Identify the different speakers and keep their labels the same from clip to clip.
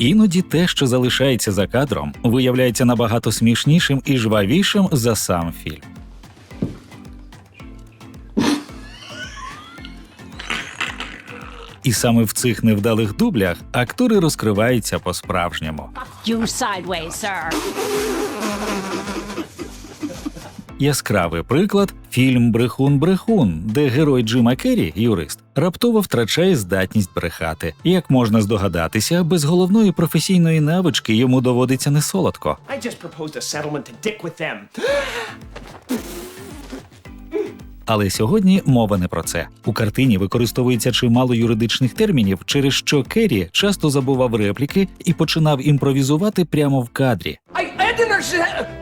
Speaker 1: Іноді те, що залишається за кадром, виявляється набагато смішнішим і жвавішим за сам фільм. І саме в цих невдалих дублях актори розкриваються по-справжньому.
Speaker 2: You sideways, sir.
Speaker 1: Яскравий приклад фільм Брехун-брехун, де герой Джима Керрі, юрист, раптово втрачає здатність брехати. Як можна здогадатися, без головної професійної навички йому доводиться не солодко. Але сьогодні мова не про це. У картині використовується чимало юридичних термінів, через що Керрі часто забував репліки і починав імпровізувати прямо в кадрі.
Speaker 3: I, I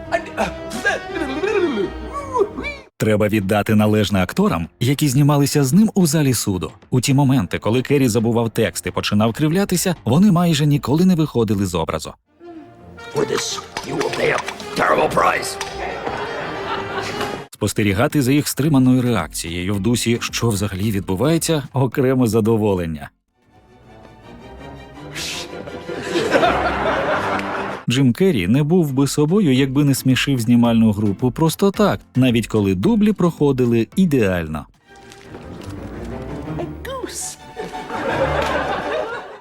Speaker 1: Треба віддати належне акторам, які знімалися з ним у залі суду. У ті моменти, коли Керрі забував текст і починав кривлятися, вони майже ніколи не виходили з образу. Спостерігати за їх стриманою реакцією в дусі, що взагалі відбувається, окреме задоволення. Джим Керрі не був би собою, якби не смішив знімальну групу просто так, навіть коли дублі проходили ідеально.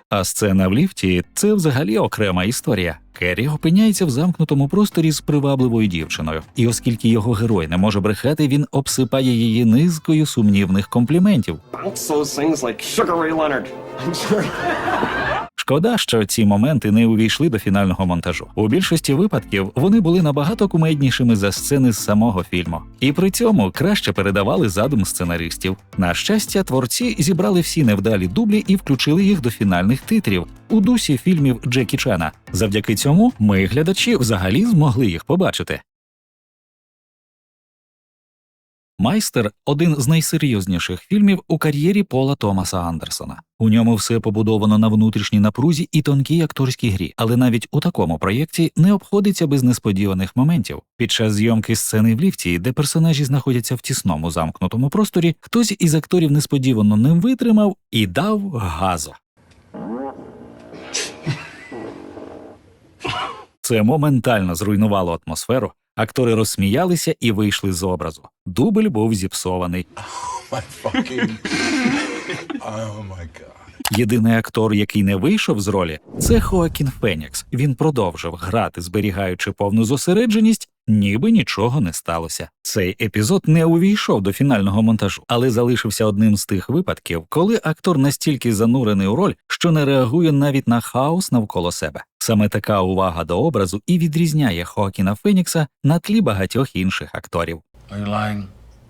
Speaker 1: А сцена в ліфті це взагалі окрема історія. Керрі опиняється в замкнутому просторі з привабливою дівчиною, і оскільки його герой не може брехати, він обсипає її низкою сумнівних компліментів. Шкода, що ці моменти не увійшли до фінального монтажу. У більшості випадків вони були набагато кумеднішими за сцени з самого фільму, і при цьому краще передавали задум сценаристів. На щастя, творці зібрали всі невдалі дублі і включили їх до фінальних титрів у дусі фільмів Джекі Чана. Завдяки цьому ми, глядачі, взагалі змогли їх побачити. Майстер один з найсерйозніших фільмів у кар'єрі Пола Томаса Андерсона. У ньому все побудовано на внутрішній напрузі і тонкій акторській грі, але навіть у такому проєкті не обходиться без несподіваних моментів. Під час зйомки сцени в ліфті, де персонажі знаходяться в тісному замкнутому просторі, хтось із акторів несподівано ним витримав і дав газу. Це моментально зруйнувало атмосферу. Актори розсміялися і вийшли з образу. Дубль був зіпсований. Єдиний актор, який не вийшов з ролі, це Хоакін Фенікс. Він продовжив грати, зберігаючи повну зосередженість, ніби нічого не сталося. Цей епізод не увійшов до фінального монтажу, але залишився одним з тих випадків, коли актор настільки занурений у роль, що не реагує навіть на хаос навколо себе. Саме така увага до образу і відрізняє Хоакіна Фенікса на тлі багатьох інших акторів.
Speaker 4: Are you lying?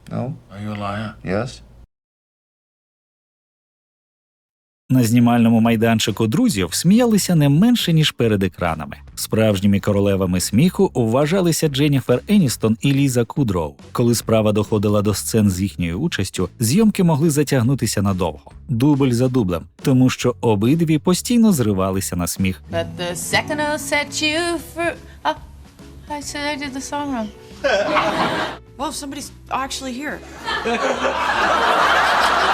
Speaker 5: No?
Speaker 4: Are you a liar?
Speaker 5: Yes?
Speaker 1: На знімальному майданчику друзів сміялися не менше ніж перед екранами. Справжніми королевами сміху вважалися Дженніфер Еністон і Ліза Кудроу. Коли справа доходила до сцен з їхньою участю, зйомки могли затягнутися надовго, дубль за дублем, тому що обидві постійно зривалися на сміх.
Speaker 6: Well, somebody's actually here.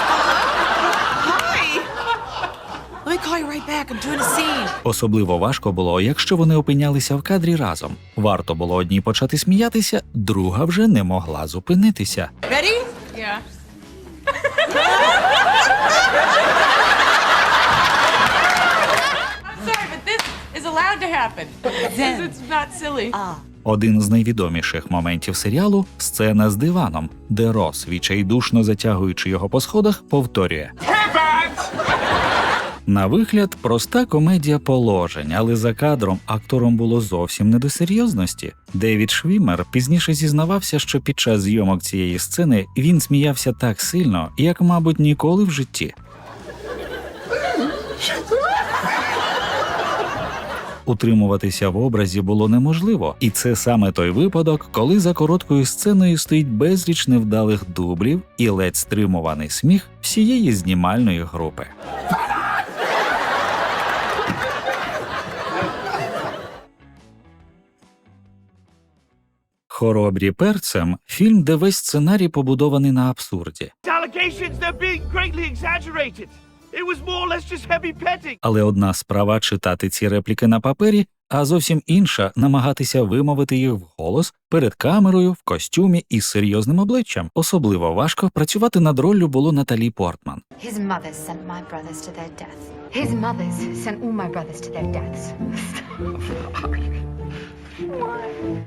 Speaker 1: Особливо важко було, якщо вони опинялися в кадрі разом. Варто було одній почати сміятися, друга вже не могла зупинитися.
Speaker 6: Ready?
Speaker 7: Yeah. I'm sorry, but this is allowed to happen. Because it's not silly.
Speaker 1: Один з найвідоміших моментів серіалу сцена з диваном, де Рос, відчайдушно затягуючи його по сходах, повторює. На вигляд, проста комедія положень, але за кадром актором було зовсім не до серйозності. Девід Швімер пізніше зізнавався, що під час зйомок цієї сцени він сміявся так сильно, як, мабуть, ніколи в житті. Утримуватися в образі було неможливо, і це саме той випадок, коли за короткою сценою стоїть безліч невдалих дублів і ледь стримуваний сміх всієї знімальної групи. Хоробрі перцем фільм, де весь сценарій побудований на абсурді. Але одна справа читати ці репліки на папері, а зовсім інша намагатися вимовити їх вголос перед камерою, в костюмі і з серйозним обличчям. Особливо важко працювати над роллю було Наталі Портман.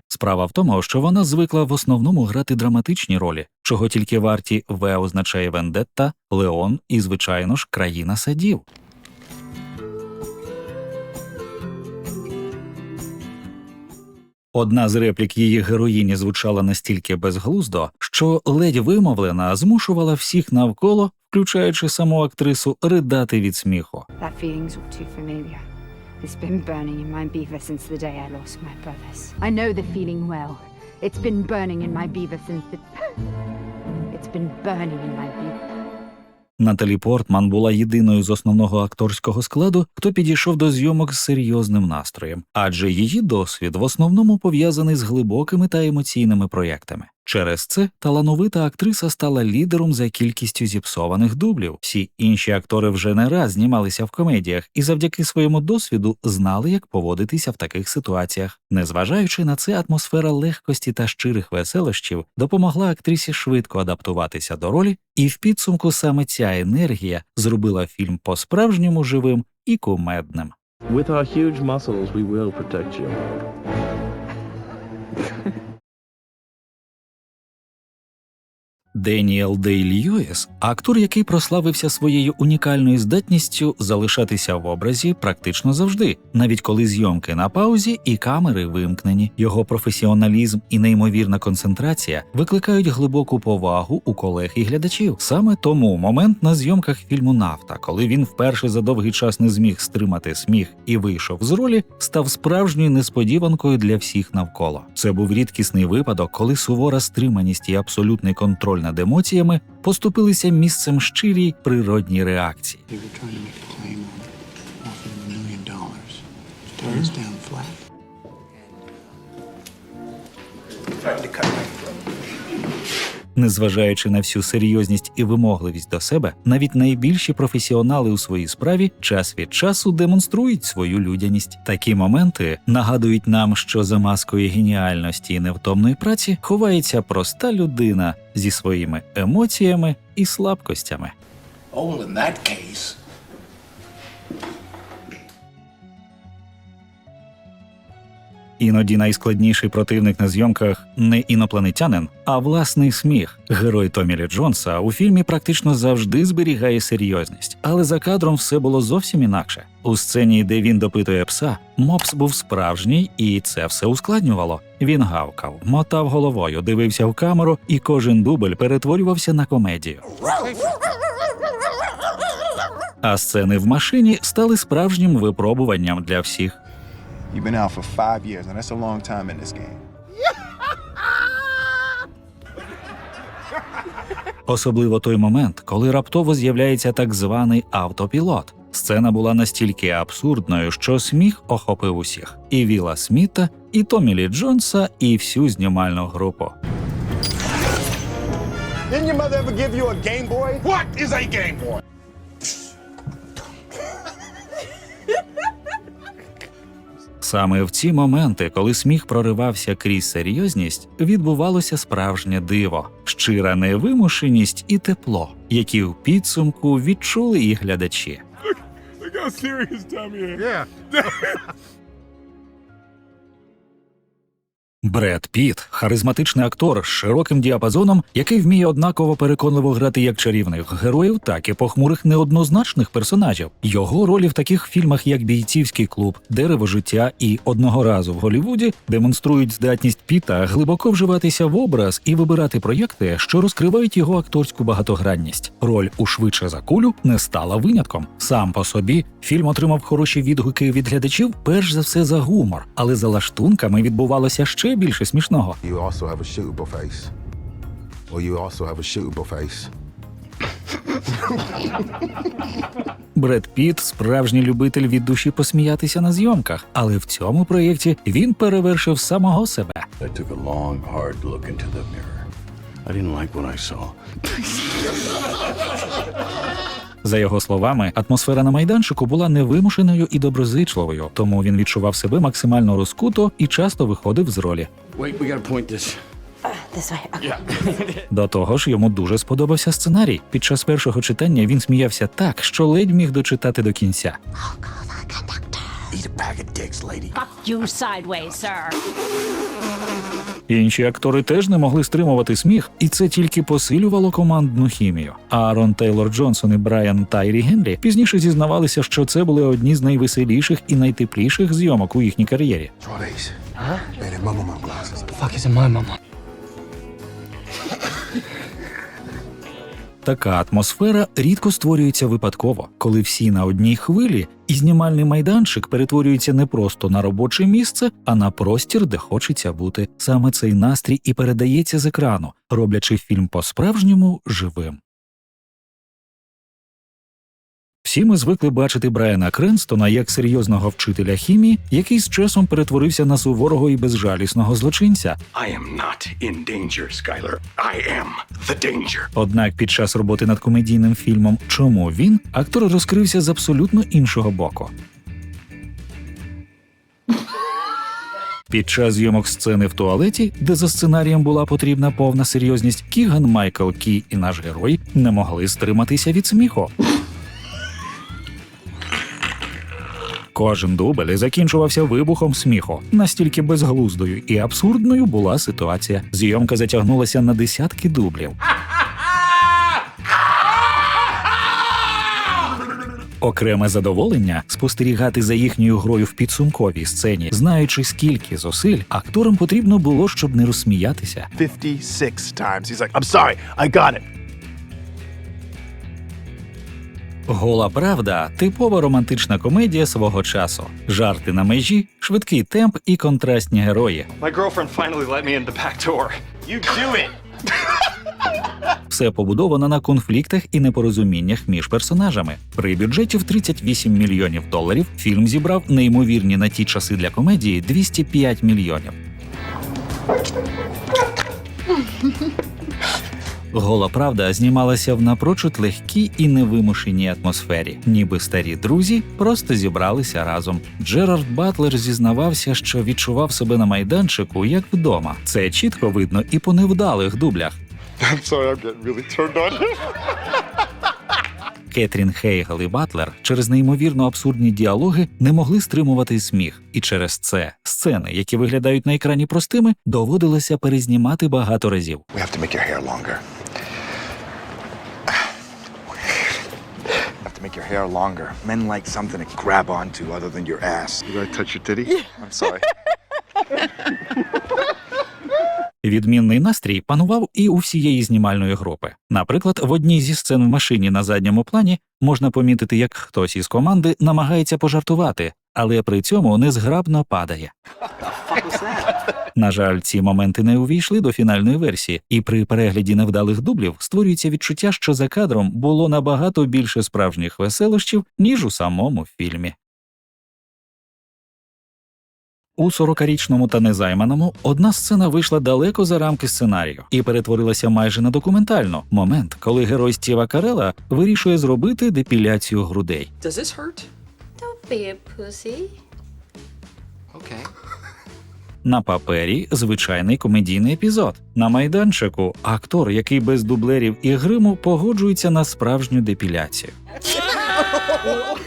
Speaker 1: Справа в тому, що вона звикла в основному грати драматичні ролі, чого тільки варті В означає Вендетта, Леон і, звичайно ж, країна садів. Одна з реплік її героїні звучала настільки безглуздо, що ледь вимовлена змушувала всіх навколо, включаючи саму актрису, ридати від сміху.
Speaker 8: That It's been burning in my beaver since the day I lost my brothers. I know the feeling well. It's been burning in my beaver since the. It's been burning in my beaver.
Speaker 1: Наталі Портман була єдиною з основного акторського складу, хто підійшов до зйомок з серйозним настроєм, адже її досвід в основному пов'язаний з глибокими та емоційними проєктами. Через це талановита актриса стала лідером за кількістю зіпсованих дублів. Всі інші актори вже не раз знімалися в комедіях і завдяки своєму досвіду знали, як поводитися в таких ситуаціях. Незважаючи на це, атмосфера легкості та щирих веселощів допомогла актрисі швидко адаптуватися до ролі, і в підсумку саме ця енергія зробила фільм по-справжньому живим і кумедним.
Speaker 5: With our huge muscles, we will protect you.
Speaker 1: Деніел Дей Льюіс – актор, який прославився своєю унікальною здатністю залишатися в образі практично завжди, навіть коли зйомки на паузі і камери вимкнені. Його професіоналізм і неймовірна концентрація викликають глибоку повагу у колег і глядачів. Саме тому момент на зйомках фільму Нафта, коли він вперше за довгий час не зміг стримати сміх і вийшов з ролі, став справжньою несподіванкою для всіх навколо. Це був рідкісний випадок, коли сувора стриманість і абсолютний контроль над емоціями поступилися місцем щирій природній реакції. Незважаючи на всю серйозність і вимогливість до себе, навіть найбільші професіонали у своїй справі час від часу демонструють свою людяність. Такі моменти нагадують нам, що за маскою геніальності і невтомної праці ховається проста людина зі своїми емоціями і слабкостями.
Speaker 4: Oh, in that case,
Speaker 1: Іноді найскладніший противник на зйомках не інопланетянин, а власний сміх. Герой Томі Лі Джонса у фільмі практично завжди зберігає серйозність, але за кадром все було зовсім інакше. У сцені, де він допитує пса, мопс був справжній, і це все ускладнювало. Він гавкав, мотав головою, дивився в камеру, і кожен дубль перетворювався на комедію. А сцени в машині стали справжнім випробуванням для всіх.
Speaker 9: You've been out for five years, and that's a long time in this game.
Speaker 1: Особливо той момент, коли раптово з'являється так званий автопілот. Сцена була настільки абсурдною, що сміх охопив усіх: і Віла Сміта, і Томі Лі Джонса, і всю знімальну групу.
Speaker 9: Didn't your mother ever give you a Game Boy?
Speaker 4: what is a Game Boy?
Speaker 1: Саме в ці моменти, коли сміх проривався крізь серйозність, відбувалося справжнє диво, щира невимушеність і тепло, які в підсумку відчули і глядачі. Бред Піт харизматичний актор з широким діапазоном, який вміє однаково переконливо грати як чарівних героїв, так і похмурих неоднозначних персонажів. Його ролі в таких фільмах, як Бійцівський клуб, Дерево життя і одного разу в Голлівуді демонструють здатність Піта глибоко вживатися в образ і вибирати проєкти, що розкривають його акторську багатогранність. Роль у швидше за кулю не стала винятком. Сам по собі фільм отримав хороші відгуки від глядачів, перш за все за гумор, але за лаштунками відбувалося ще більше смішного.
Speaker 9: You also have a shootable face. Or you also have a shootable face.
Speaker 1: Бред Піт справжній любитель від душі посміятися на зйомках, але в цьому проєкті він перевершив самого себе.
Speaker 4: I took a long, hard look into the mirror. I didn't like what I saw.
Speaker 1: За його словами, атмосфера на майданчику була невимушеною і доброзичливою, тому він відчував себе максимально розкуто і часто виходив з ролі.
Speaker 10: Wait, we gotta point this.
Speaker 2: This.
Speaker 1: До того ж, йому дуже сподобався сценарій. Під час першого читання він сміявся так, що ледь міг дочитати до кінця.
Speaker 4: Eat a pack of dicks, lady.
Speaker 2: Fuck you sideways, sir.
Speaker 1: Інші актори теж не могли стримувати сміх, і це тільки посилювало командну хімію. Аарон Тейлор Джонсон і Брайан Тайрі Генрі пізніше зізнавалися, що це були одні з найвеселіших і найтепліших зйомок у їхній кар'єрі. Така атмосфера рідко створюється випадково, коли всі на одній хвилі, і знімальний майданчик перетворюється не просто на робоче місце, а на простір, де хочеться бути. Саме цей настрій і передається з екрану, роблячи фільм по-справжньому живим. Всі ми звикли бачити Брайана Кренстона як серйозного вчителя хімії, який з часом перетворився на суворого і безжалісного злочинця.
Speaker 4: I am not in danger, Skylar. I am the danger.
Speaker 1: Однак під час роботи над комедійним фільмом Чому він актор розкрився з абсолютно іншого боку. Під час зйомок сцени в туалеті, де за сценарієм була потрібна повна серйозність, Кіган, Майкл Кі і наш герой не могли стриматися від сміху. Кожен дубль закінчувався вибухом сміху. Настільки безглуздою і абсурдною була ситуація. Зйомка затягнулася на десятки дублів. Окреме задоволення спостерігати за їхньою грою в підсумковій сцені, знаючи скільки зусиль акторам потрібно було, щоб не розсміятися.
Speaker 11: 56 times. He's like, I'm sorry, I got it.
Speaker 1: Гола правда типова романтична комедія свого часу. Жарти на межі, швидкий темп і контрастні герої. Все побудовано на конфліктах і непорозуміннях між персонажами. При бюджеті в 38 мільйонів доларів фільм зібрав неймовірні на ті часи для комедії 205 мільйонів. Гола правда знімалася в напрочуд легкій і невимушеній атмосфері, ніби старі друзі просто зібралися разом. Джерард Батлер зізнавався, що відчував себе на майданчику як вдома. Це чітко видно і по невдалих дублях.
Speaker 11: I'm sorry, I'm getting really turned on.
Speaker 1: Кетрін Хейгел і Батлер через неймовірно абсурдні діалоги не могли стримувати сміх, і через це сцени, які виглядають на екрані простими, доводилося перезнімати багато разів.
Speaker 11: We have to make your hair longer. have to make your hair longer. Men like something to grab onto other than your ass. You gotta touch your titty? I'm sorry.
Speaker 1: Відмінний настрій панував і у всієї знімальної групи. Наприклад, в одній зі сцен в машині на задньому плані можна помітити, як хтось із команди намагається пожартувати, але при цьому незграбно падає. На жаль, ці моменти не увійшли до фінальної версії, і при перегляді невдалих дублів створюється відчуття, що за кадром було набагато більше справжніх веселощів, ніж у самому фільмі. У 40-річному та незайманому одна сцена вийшла далеко за рамки сценарію і перетворилася майже на документальну момент, коли герой Стіва Карела вирішує зробити депіляцію грудей.
Speaker 6: Does this hurt?
Speaker 7: Don't be a pussy.
Speaker 10: Okay.
Speaker 1: На папері звичайний комедійний епізод. На майданчику актор, який без дублерів і гриму погоджується на справжню депіляцію.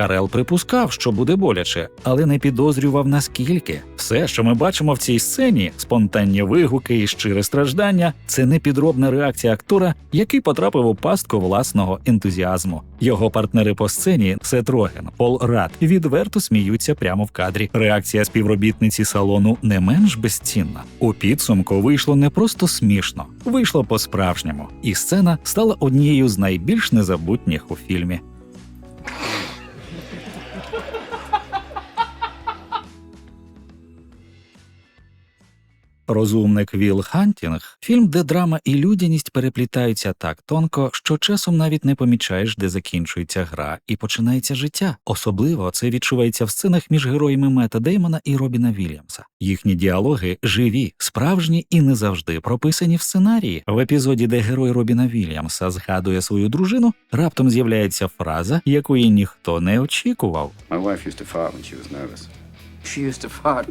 Speaker 1: Карел припускав, що буде боляче, але не підозрював наскільки. Все, що ми бачимо в цій сцені, спонтанні вигуки і щире страждання, це не підробна реакція актора, який потрапив у пастку власного ентузіазму. Його партнери по сцені Сет Роген, Пол Рад відверто сміються прямо в кадрі. Реакція співробітниці салону не менш безцінна. У підсумку вийшло не просто смішно, вийшло по-справжньому, і сцена стала однією з найбільш незабутніх у фільмі. Розумник Вілл Хантінг фільм, де драма і людяність переплітаються так тонко, що часом навіть не помічаєш, де закінчується гра і починається життя. Особливо це відчувається в сценах між героями Мета Деймона і Робіна Вільямса. Їхні діалоги живі, справжні і не завжди прописані в сценарії. В епізоді, де герой Робіна Вільямса згадує свою дружину, раптом з'являється фраза, якої ніхто не очікував.
Speaker 10: My wife used to fart.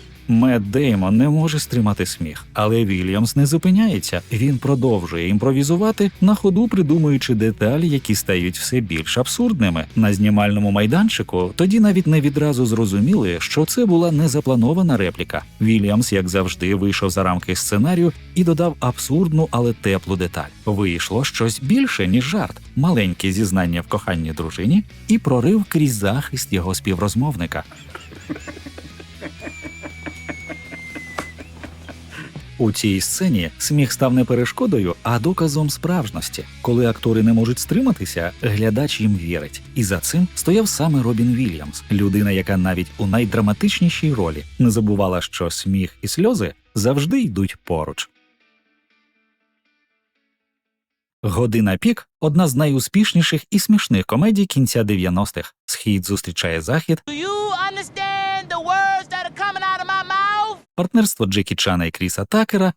Speaker 1: Мед Деймон не може стримати сміх, але Вільямс не зупиняється. Він продовжує імпровізувати на ходу, придумуючи деталі, які стають все більш абсурдними. На знімальному майданчику тоді навіть не відразу зрозуміли, що це була незапланована репліка. Вільямс, як завжди, вийшов за рамки сценарію і додав абсурдну, але теплу деталь. Вийшло щось більше ніж жарт, маленьке зізнання в коханні дружині і прорив крізь захист його співрозмовника. У цій сцені сміх став не перешкодою, а доказом справжності. Коли актори не можуть стриматися, глядач їм вірить. І за цим стояв саме Робін Вільямс, людина, яка навіть у найдраматичнішій ролі не забувала, що сміх і сльози завжди йдуть поруч. Година пік одна з найуспішніших і смішних комедій кінця 90-х. Схід зустрічає захід. Партнерство Джекі Чана і Кріса Такера,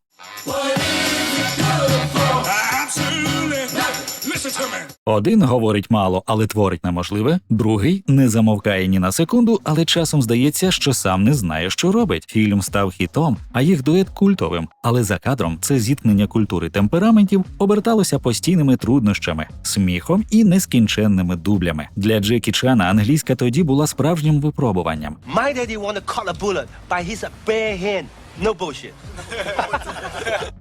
Speaker 1: Один говорить мало, але творить неможливе. Другий не замовкає ні на секунду, але часом здається, що сам не знає, що робить. Фільм став хітом, а їх дует культовим. Але за кадром це зіткнення культури темпераментів оберталося постійними труднощами, сміхом і нескінченними дублями. Для Джекі Чана англійська тоді була справжнім випробуванням.
Speaker 3: My daddy to cut a bullet by his bare hand. No bullshit.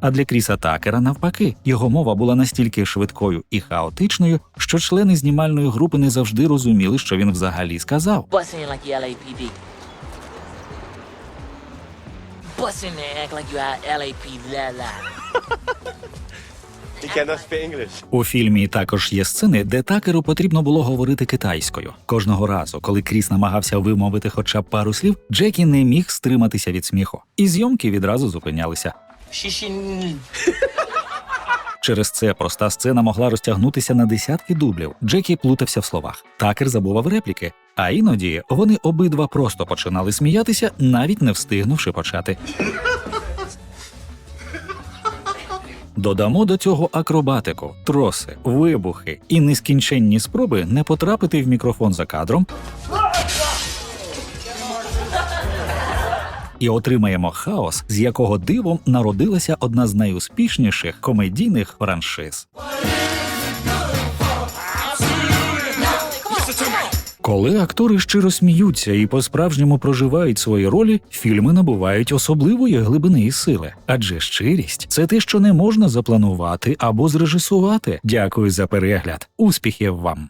Speaker 1: А для Кріса Такера навпаки, його мова була настільки швидкою і хаотичною, що члени знімальної групи не завжди розуміли, що він взагалі сказав.
Speaker 6: Busting like you LAPD. Busting act like you are LAPD.
Speaker 5: Cannot speak English.
Speaker 1: У фільмі також є сцени, де такеру потрібно було говорити китайською. Кожного разу, коли Кріс намагався вимовити хоча б пару слів, Джекі не міг стриматися від сміху, і зйомки відразу зупинялися. Через це проста сцена могла розтягнутися на десятки дублів. Джекі плутався в словах. Такер забував репліки. А іноді вони обидва просто починали сміятися, навіть не встигнувши почати. Додамо до цього акробатику, троси, вибухи і нескінченні спроби не потрапити в мікрофон за кадром. І отримаємо хаос, з якого дивом народилася одна з найуспішніших комедійних франшиз. Коли актори щиро сміються і по-справжньому проживають свої ролі, фільми набувають особливої глибини і сили. Адже щирість це те, що не можна запланувати або зрежисувати. Дякую за перегляд. Успіхів вам!